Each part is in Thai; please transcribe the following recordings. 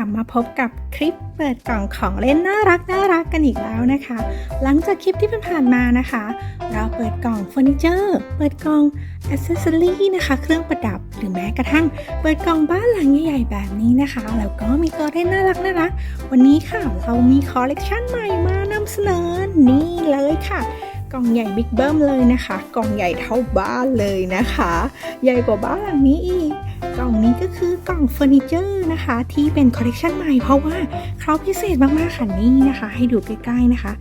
ลับมาพบกับคลิปเปิดกล่องของเล่นน่ารักน่ารักกันอีกแล้วนะคะ หลังจากคลิปที่ผ่านมานะคะ เราเปิดกล่องเฟอร์นิเจอร์เปิดกล่องอ c เซสซอรี่นะคะ เครื่องประดับหรือแม้กระทั่ง เปิดกล่องบ้านหลังใหญ่ๆแบบนี้นะคะ แล้วก็มีตัวเล่นน่ารักน่ารักวันนี้ค่ะเรามีคอลเลกชันใหม่มานำเสนอนี่เลยค่ะกล่องใหญ่บิ๊กเบิ้มเลยนะคะ กล่องใหญ่เท่าบ้านเลยนะคะ ใหญ่กว่าบ้านหลังนี้อีก กล่องนี้ก็คือกล่องเฟอร์นิเจอร์นะคะ ที่เป็นคอลเลกชันใหม่เพราะว่าเขาพิเศษมากๆค่ะนี่นะคะ ให้ดูใกล้ๆนะคะ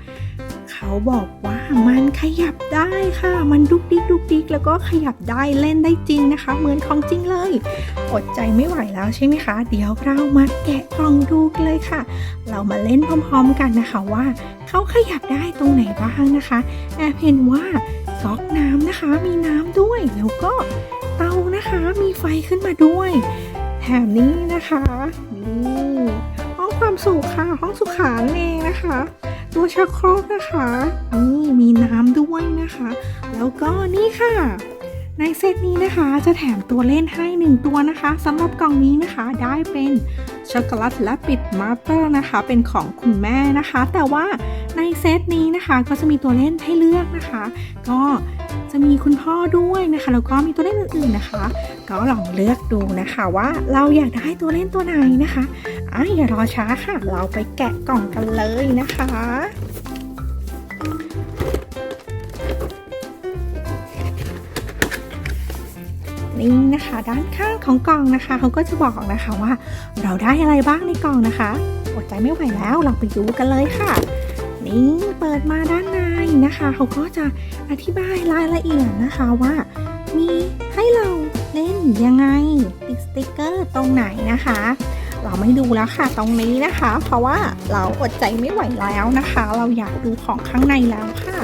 เขาบอกว่ามันขยับได้ค่ะ มันดุกดิกดุกดิกแล้วก็ขยับได้เล่นได้จริงนะคะ เหมือนของจริงเลย อดใจไม่ไหวแล้วใช่ไหมคะ เดี๋ยวเรามาแกะกล่องดูกันเลยค่ะ เรามาเล่นพร้อมๆกันนะคะว่าเขาขยับได้ตรงไหนบ้างนะคะแอบเห็นว่าก๊อกน้ำนะคะมีน้ำด้วยแล้วก็ เตานะคะมีไฟขึ้นมาด้วย แถมนี้นะคะนี่ห้องความสุขค่ะ ห้องสุขานั่นเองนะคะ ตัวชักโครกนะคะนี่มีน้ำด้วยนะคะ แล้วก็นี่ค่ะในเซตนี้นะคะจะแถมตัวเล่นให้หนึ่งตัวนะคะสำหรับกล่องนี้นะคะได้เป็น ช็อกโกแลตและปิดมาสเตอร์นะคะ เป็นของคุณแม่นะคะ แต่ว่าในเซตนี้นะคะก็จะมีตัวเล่นให้เลือกนะคะ ก็จะมีคุณพ่อด้วยนะคะแล้วก็มีตัวเล่นอื่นๆนะคะ ก็ลองเลือกดูนะคะว่าเราอยากได้ตัวเล่นตัวไหนนะคะอะอย่ารอช้าค่ะ เราไปแกะกล่องกันเลยนะคะ นี่นะคะ ด้านข้างของกล่องนะคะเขาก็จะบอกนะคะว่า เราได้อะไรบ้างในกล่องนะคะอดใจไม่ไหวแล้วเราไปดูกันเลยค่ะ นี่เปิดมาด้านในนะคะเขาก็จะอธิบายรายละเอียดนะคะว่า มีให้เราเล่นยังไงติดสติกเกอร์ตรงไหนนะคะ เราไม่ดูแล้วค่ะตรงนี้นะคะ เพราะว่าเราอดใจไม่ไหวแล้วนะคะ เราอยากดูของข้างในแล้วค่ะ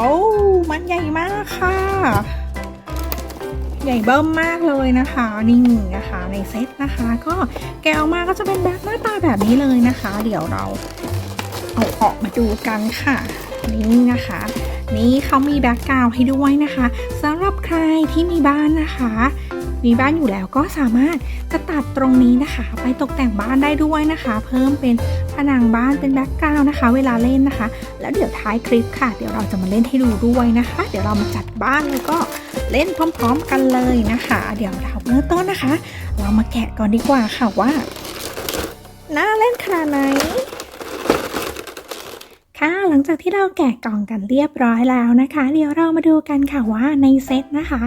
อ้มันใหญ่มากค่ะ ใหญ่เบิ้มมากเลยนะคะ นี่นะคะในเซตนะคะ ก็แกะออกมาก็จะเป็นแบบหน้าตาแบบนี้เลยนะคะ เดี๋ยวเราเอาออกมาดูกันค่ะนี่นะคะ นี่เขามีแบ็กกราวให้ด้วยนะคะสำหรับใครที่มีบ้านนะคะ มีบ้านอยู่แล้วก็สามารถจะตัดตรงนี้นะคะ ไปตกแต่งบ้านได้ด้วยนะคะ เพิ่มเป็น นังบ้านเป็นแบ็กกราวด์นะคะ เวลาเล่นนะคะ แล้วเดี๋ยวท้ายคลิปค่ะ เดี๋ยวเราจะมาเล่นให้ดูด้วยนะคะ เดี๋ยวเรามาจัดบ้านแล้วก็เล่นพร้อม ๆ กันเลยนะคะ เดี๋ยวเราเริ่มต้นนะคะ เรามาแกะก่อนดีกว่าค่ะว่าน่าเล่นขนาดไหน หลังจากที่เราแกะกล่องกันเรียบร้อยแล้วนะคะ เดี๋ยวเรามาดูกันค่ะว่าในเซตนะคะ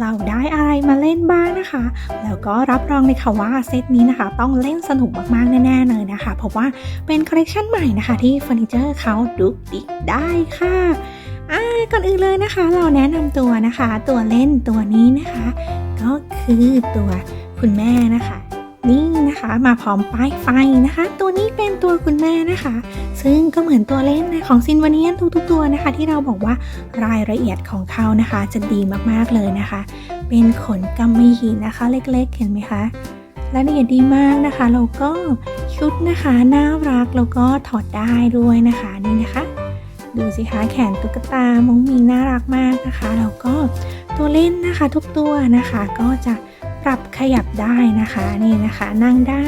เราได้อะไรมาเล่นบ้างนะคะ แล้วก็รับรองเลยค่ะว่าเซตนี้นะคะ ต้องเล่นสนุกมากๆแน่ๆเลยนะคะ เพราะว่าเป็นคอลเลคชันใหม่นะคะที่เฟอร์นิเจอร์เขาดุกดิกได้ค่ะก่อนอื่นเลยนะคะ เราแนะนำตัวนะคะ ตัวเล่นตัวนี้นะคะ ก็คือตัวคุณแม่นะคะ นี่นะคะมาพร้อมป้ายไฟนะคะ ตัวนี้เป็นตัวคุณแม่นะคะ ซึ่งก็เหมือนตัวเล่นของซินวาเนียนทุกๆตัวนะคะ ที่เราบอกว่ารายละเอียดของเขานะคะ จะดีมากๆเลยนะคะ เป็นขนกำมะหยี่นะคะ เล็กๆ เห็นไหมคะรายละเอียดดีมากนะคะ แล้วก็ชุดนะคะน่ารักแล้วก็ถอดได้ด้วยนะคะนี่นะคะ ดูสิคะแขนตุ๊กตามงมีน่ารักมากนะคะแล้วก็ตัวเล่นนะคะทุกตัวนะคะก็จะ ปรับขยับได้นะคะนี่นะคะนั่งได้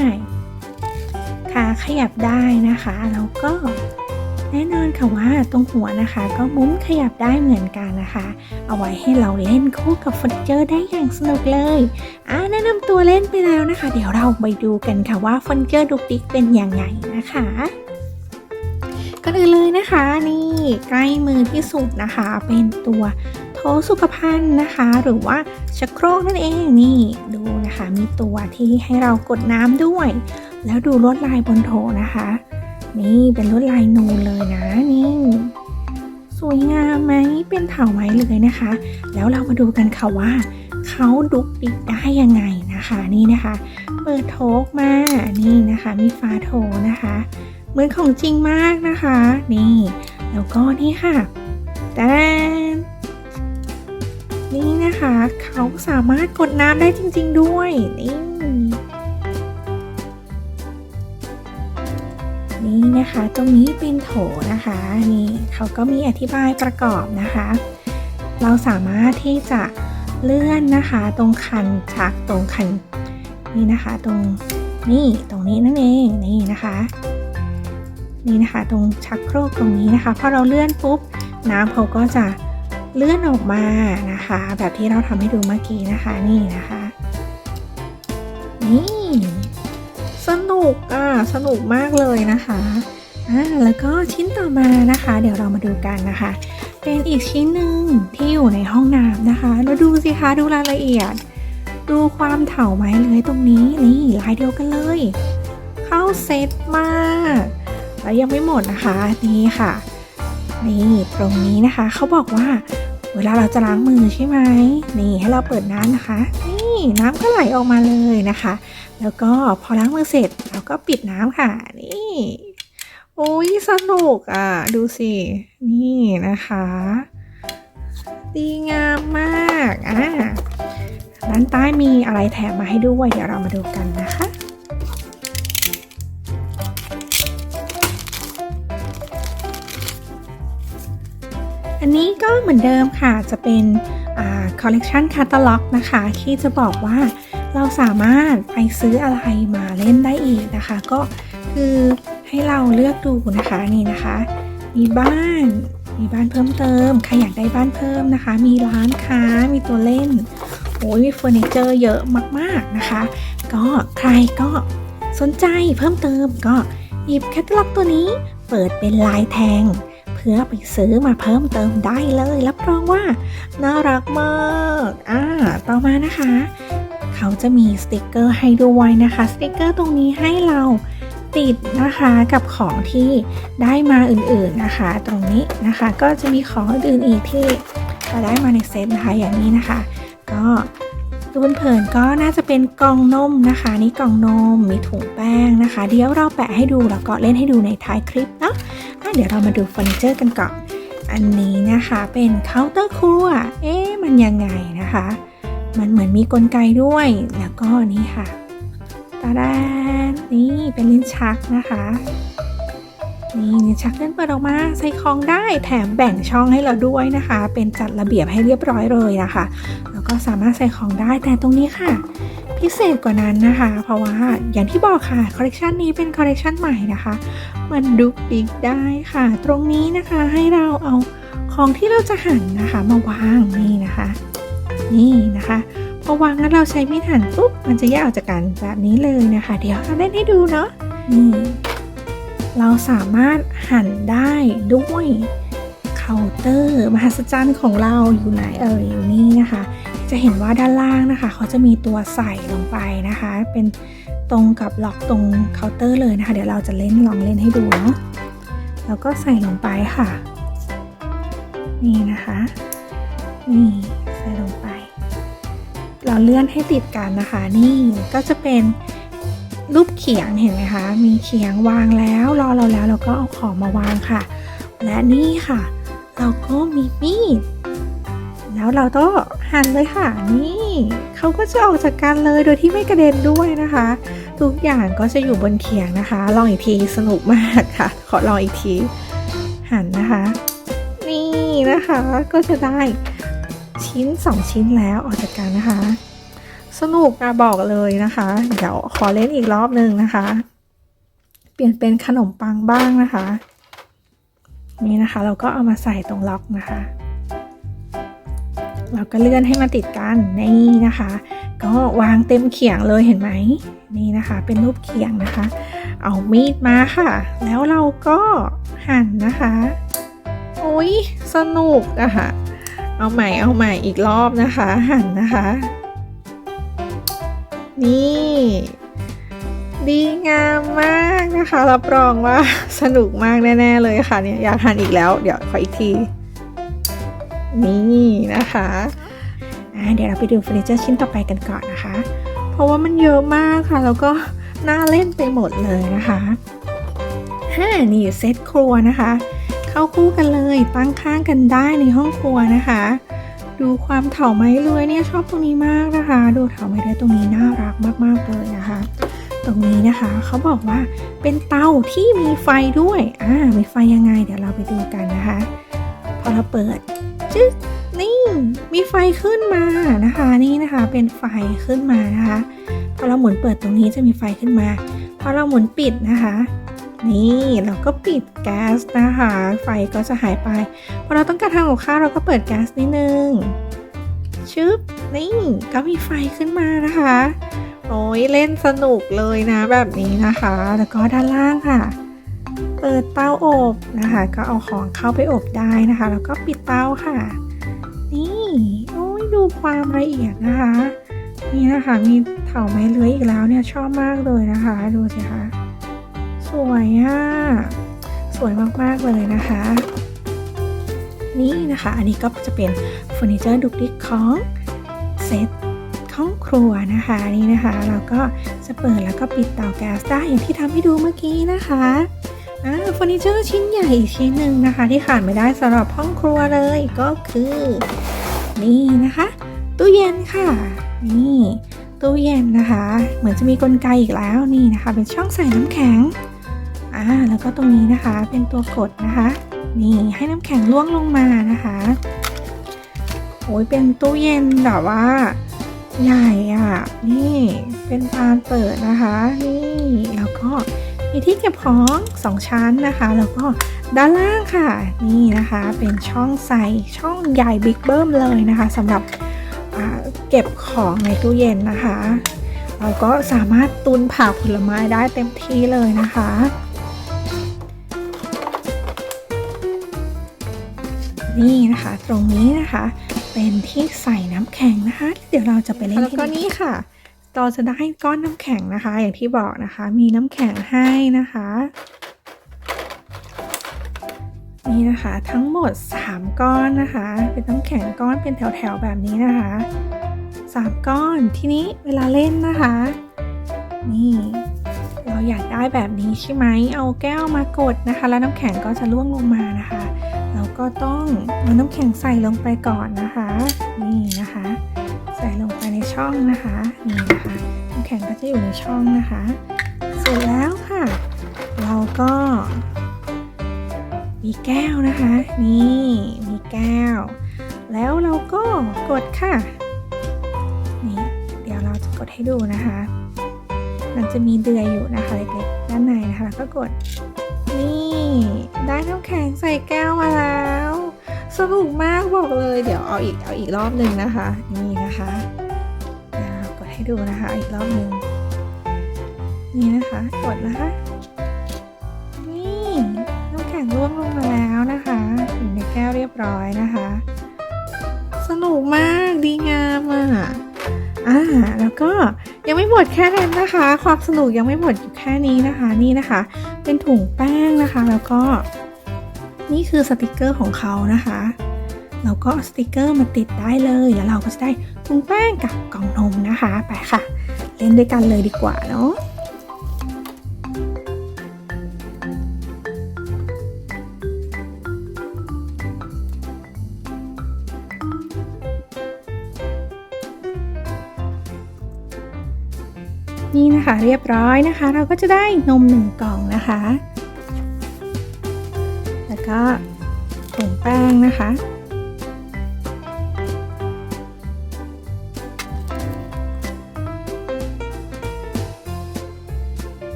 ขาขยับได้นะคะแล้วก็แน่นอนค่ะว่าตรงหัวนะคะ ก็มุ้นขยับได้เหมือนกันนะคะ เอาไว้ให้เราเล่นคู่กับเฟอร์นิเจอร์ได้อย่างสนุกเลยอ่าแนะนำตัวเล่นไปแล้วนะคะ เดี๋ยวเราไปดูกันค่ะว่าเฟอร์นิเจอร์ดุกดิกเป็นอยังไงนะคะก่อนอื่นเลยนะคะ นี่ใกล้มือที่สุดนะคะ เป็นตัว โถสุขภัณฑ์นะคะ หรือว่าชักโครกนั่นเองนี่ดูนะคะ มีตัวที่ให้เรากดน้ำด้วย แล้วดูลวดลายบนโถนะคะ นี่เป็นลวดลายนูนเลยนะนี่สวยงามไหมเป็นเถาไม้เลยนะคะ แล้วเรามาดูกันค่ะว่าเขาดุกดิกได้ยังไงนะคะนี่นะคะ เปิดโถกมานี่นะคะ มีฝาโถนะคะเหมือนของจริงมากนะคะ นี่ แล้วก็นี่ค่ะแต่ นี่นะคะ เขาสามารถกดน้ำได้จริง ๆ ด้วย นี่ นี่นะคะ ตรงนี้เป็นโถนะคะ นี่เขาก็มีอธิบายประกอบนะคะ เราสามารถที่จะเลื่อนนะคะ ตรงคันชักตรงคันนี่นะคะ ตรงนี่ตรงนี้นั่นเองนี่นะคะ นี่นะคะ ตรงชักโครกตรงนี้นะคะพอเราเลื่อนปุ๊บน้ำเขาก็จะ เลื่อนออกมานะคะ แบบที่เราทำให้ดูเมื่อกี้นะคะนี่นะคะ นี่ สนุกอะสนุกมากเลยนะคะอ่าแล้วก็ชิ้นต่อมานะคะ เดี๋ยวเรามาดูกันนะคะ เป็นอีกชิ้นหนึ่งที่อยู่ในห้องน้ำนะคะแล้วดูสิคะดูรายละเอียด ดูความเถาไม้เลยตรงนี้นี่ลายเดียวกันเลย เข้าเซตมากแล้วยังไม่หมดนะคะนี่ค่ะนี่ตรงนี้นะคะเขาบอกว่า เวลาเราจะล้างมือใช่ไหมนี่ให้เราเปิดน้ำนะคะ นี่น้ำก็ไหลออกมาเลยนะคะ แล้วก็พอล้างมือเสร็จเราก็ปิดน้ำค่ะนี่โอ้ยสนุกอะ ดูสิ นี่นะคะ ดีงามมากอะด้านใต้มีอะไรแถมมาให้ด้วย เดี๋ยวเรามาดูกันนะคะ นนี้ก็เหมือนเดิมค่ะ จะเป็นคอลเลกชันคาตาล็อกนะคะ ที่จะบอกว่าเราสามารถไปซื้ออะไรมาเล่นได้อีกนะคะ ก็คือให้เราเลือกดูนะคะนี่นะคะ มีบ้านมีบ้านเพิ่มเติมใครอยากได้บ้านเพิ่มนะคะ มีร้านค้ามีตัวเล่นโอ้ยมีเฟอร์นิเจอร์เยอะมากๆนะคะ ก็ใครก็สนใจเพิ่มเติมก็หยิบแคตตาล็อกตัวนี้เปิดเป็นลายแทง เพื่อไปซื้อมาเพิ่มเติมได้เลย รับรองว่า น่ารักมากอ่าต่อมานะคะ เขาจะมีสติกเกอร์ให้ด้วยนะคะสติกเกอร์ตรงนี้ให้เราติดนะคะกับของที่ได้มาอื่นๆนะคะ ตรงนี้นะคะก็จะมีของอื่นๆอีกที่เราได้มาในเซตนะคะอย่างนี้นะคะ ก็ ดูเผินก็น่าจะเป็นกล่องนมนะคะ นี่กล่องนมมีถุงแป้งนะคะ เดี๋ยวเราแปะให้ดูแล้วก็เล่นให้ดูในท้ายคลิปเนาะอะเดี๋ยวเรามาดูเฟอร์นิเจอร์กันก่อน อันนี้นะคะเป็นเคาน์เตอร์ครัว เอ๊ะมันยังไงนะคะ มันเหมือนมีกลไกด้วย แล้วก็นี่ค่ะตาดานนี่เป็นลิ้นชักนะคะ นี่ชักเลื่อนเปิดออกมาใส่ของได้แถมแบ่งช่องให้เราด้วยนะคะ เป็นจัดระเบียบให้เรียบร้อยเลยนะคะ แล้วก็สามารถใส่ของได้แต่ตรงนี้ค่ะ พิเศษกว่านั้นนะคะ เพราะว่าอย่างที่บอกค่ะคอลเลกชันนี้เป็นคอลเลกชันใหม่นะคะ มันดุกดิกได้ค่ะ ตรงนี้นะคะให้เราเอาของที่เราจะหั่นนะคะมาวางนี่นะคะ นี่นะคะพอวางแล้วเราใช้มีดหั่นปุ๊บมันจะแยกออกจากกันแบบนี้เลยนะคะ เดี๋ยวเราเล่นให้ดูเนาะนี่ เราสามารถหั่นได้ด้วยเคาน์เตอร์มหัศจรรย์ของเราอยู่ไหนเอ่ยอยู่นี่นะคะ จะเห็นว่าด้านล่างนะคะ เขาจะมีตัวใส่ลงไปนะคะ เป็นตรงกับล็อกตรงเคาน์เตอร์เลยนะคะ เดี๋ยวเราจะเล่นลองเล่นให้ดูเนาะแล้วก็ใส่ลงไปค่ะ นี่นะคะนี่ใส่ลงไป เราเลื่อนให้ติดกันนะคะ นี่ก็จะเป็น รูปเขียงเห็นไหมคะ มีเขียงวางแล้วรอเราแล้วเราก็เอาของมาวางค่ะ และนี่ค่ะ เราก็มีมีดแล้วเราก็หั่นเลยค่ะนี่เขาก็จะออกจากกันเลยโดยที่ไม่กระเด็นด้วยนะคะ ทุกอย่างก็จะอยู่บนเขียงนะคะ ลองอีกทีสนุกมากค่ะ ขอลองอีกทีหั่นนะคะ นี่นะคะก็จะได้ชิ้นสองชิ้นแล้วออกจากกันนะคะ สนุกนะบอกเลยนะคะ เดี๋ยวขอเล่นอีกรอบหนึ่งนะคะ เปลี่ยนเป็นขนมปังบ้างนะคะ นี่นะคะ เราก็เอามาใส่ตรงล็อกนะคะ เราก็เลื่อนให้มาติดกันนี่นะคะ ก็วางเต็มเขียงเลยเห็นไหมนี่นะคะ เป็นรูปเขียงนะคะ เอามีดมาค่ะ แล้วเราก็หั่นนะคะโอ้ยสนุกอะค่ะเอาใหม่เอาใหม่อีกรอบนะคะ หั่นนะคะ นี่ ดีงามมากนะคะ รับรองว่าสนุกมากแน่ ๆ เลยค่ะเนี่ยอยากหั่นอีกแล้ว เดี๋ยวขออีกที นี่นะคะอ่าเดี๋ยวเราไปดูเฟอร์นิเจอร์ชิ้นต่อไปกันก่อนนะคะ เพราะว่ามันเยอะมากค่ะ แล้วก็น่าเล่นไปหมดเลยนะคะฮ่านี่เซตครัวนะคะ เข้าคู่กันเลยตั้งข้างกันได้ในห้องครัวนะคะ ดูความเถาไม้เลื้อยเนี่ยชอบตรงนี้มากนะคะ ดูเถาไม้เลื้อยตรงนี้น่ารักมากๆเลยนะคะ ตรงนี้นะคะเขาบอกว่าเป็นเตาที่มีไฟด้วยอ่ามีไฟยังไง เดี๋ยวเราไปดูกันนะคะ พอเราเปิดจึ๊กนี่มีไฟขึ้นมานะคะ นี่นะคะเป็นไฟขึ้นมานะคะ พอเราหมุนเปิดตรงนี้จะมีไฟขึ้นมา พอเราหมุนปิดนะคะ นี่เราก็ปิดแก๊สนะคะ ไฟก็จะหายไปพอเราต้องการทำกับข้าวเราก็เปิดแก๊สนิดนึงชึบนี่ก็มีไฟขึ้นมานะคะ โอ้ยเล่นสนุกเลยนะแบบนี้นะคะ แล้วก็ด้านล่างค่ะ เปิดเตาอบนะคะ ก็เอาของเข้าไปอบได้นะคะ แล้วก็ปิดเตาค่ะ นี่โอ้ยดูความละเอียดนะคะ นี่นะคะมีเถาไม้เลื้อยอีกแล้วเนี่ยชอบมากเลยนะคะ ดูสิคะ สวยอะ่ะ สวยมาก ๆ เลยนะคะ นี่นะคะ อันนี้ก็จะเป็นเฟอร์นิเจอร์ดุกดิกของเซตห้องครัวนะคะนี่นะคะ เราก็จะเปิดแล้วก็ปิดเตาแก๊สได้อย่างที่ทำให้ดูเมื่อกี้นะคะอ่าเฟอร์นิเจอร์ชิ้นใหญ่อีกชิ้นหนึ่งนะคะ ที่ขาดไม่ได้สำหรับห้องครัวเลยก็คือ นี่นะคะ ตู้เย็นค่ะ นี่ตู้เย็นนะคะ เหมือนจะมีกลไกอีกแล้วนี่นะคะ เป็นช่องใส่น้ำแข็ง แล้วก็ตรงนี้นะคะเป็นตัวกดนะคะ นี่ให้น้ำแข็งล่วงลงมานะคะโอ้ยเป็นตู้เย็นแบบว่า ใหญ่อะ นี่เป็นบานเปิดนะคะ นี่แล้วก็มีที่เก็บของสองชั้นนะคะ แล้วก็ด้านล่างค่ะ นี่นะคะเป็นช่องใส่ช่องใหญ่บิ๊กเบิ้มเลยนะคะสำหรับเก็บของในตู้เย็นนะคะเราก็สามารถตุนผักผลไม้ได้เต็มที่เลยนะคะ นี่นะคะ ตรงนี้นะคะ เป็นที่ใส่น้ำแข็งนะคะ เดี๋ยวเราจะไปเล่นแล้วก็นี่ค่ะเราจะได้ก้อนน้ำแข็งนะคะ อย่างที่บอกนะคะ มีน้ำแข็งให้นะคะนี่นะคะทั้งหมด 3 ก้อนนะคะ เป็นน้ำแข็งก้อนเป็นแถวๆแบบนี้นะคะ 3 ก้อนทีนี้เวลาเล่นนะคะ นี่ เราอยากได้แบบนี้ใช่ไหมเอาแก้วมากดนะคะ แล้วน้ำแข็งก็จะล่วงลงมานะคะ เราก็ต้องเอาน้ำแข็งใส่ลงไปก่อนนะคะ นี่นะคะ ใส่ลงไปในช่องนะคะ นี่นะคะน้ำแข็งก็จะอยู่ในช่องนะคะ เสร็จแล้วค่ะ เราก็ มีแก้วนะคะ นี่มีแก้ว แล้วเราก็กดค่ะ นี่เดี๋ยวเราจะกดให้ดูนะคะ มันจะมีเดือยอยู่นะคะเล็กๆด้านในนะคะแล้วก็กดนี่ ได้น้ำแข็งใส่แก้วมาแล้ว สนุกมากบอกเลย เดี๋ยวเอาอีกเอาอีกรอบหนึ่งนะคะ นี่นะคะเดี๋ยากดให้ดูนะคะอีกรอบหนึ่งนี่นะคะกดนะคะนี่น้ำแข็งร่วงลงมาแล้วนะคะอยู่ในแก้วเรียบร้อยนะคะ สนุกมากดีงามอะอ่าแล้วก็ยังไม่หมดแค่นั้นนะคะ ความสนุกยังไม่หมดอยู่แค่นี้นะคะ นี่นะคะ เป็นถุงแป้งนะคะ แล้วก็นี่คือสติกเกอร์ของเขานะคะเราก็สติกเกอร์มาติดได้เลยแล้วเราก็จะได้ถุงแป้งกับกล่องนมนะคะ ไปค่ะ เล่นด้วยกันเลยดีกว่าเนาะ เรียบร้อยนะคะ เราก็จะได้นมหนึ่งกล่องนะคะ แล้วก็ถุงแป้งนะคะ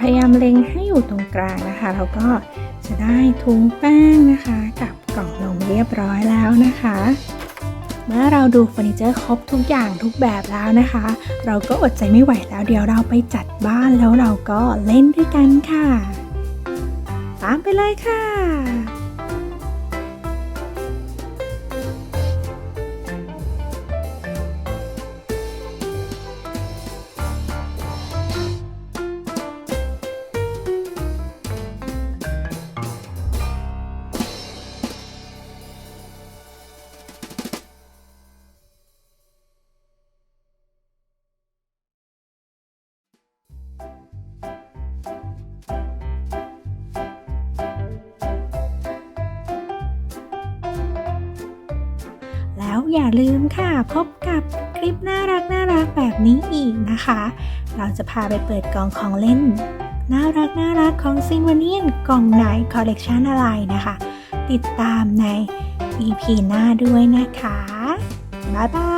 พยายามเล็งให้อยู่ตรงกลางนะคะ แล้วก็จะได้ถุงแป้งนะคะ กับกล่องนมเรียบร้อยแล้วนะคะ เมื่อเราดูเฟอร์นิเจอร์ครบทุกอย่างทุกแบบแล้วนะคะ เราก็อดใจไม่ไหวแล้วเดี๋ยวเราไปจัดบ้านแล้วเราก็เล่นด้วยกันค่ะ ตามไปเลยค่ะ อย่าลืมค่ะ พบกับคลิปน่ารักน่ารักแบบนี้อีกนะคะ เราจะพาไปเปิดกล่องของเล่น น่ารักน่ารักของซินวานีนกล่องไหนคอลเลกชันอะไรนะคะ ติดตามใน EP หน้าด้วยนะคะ บ๊ายบาย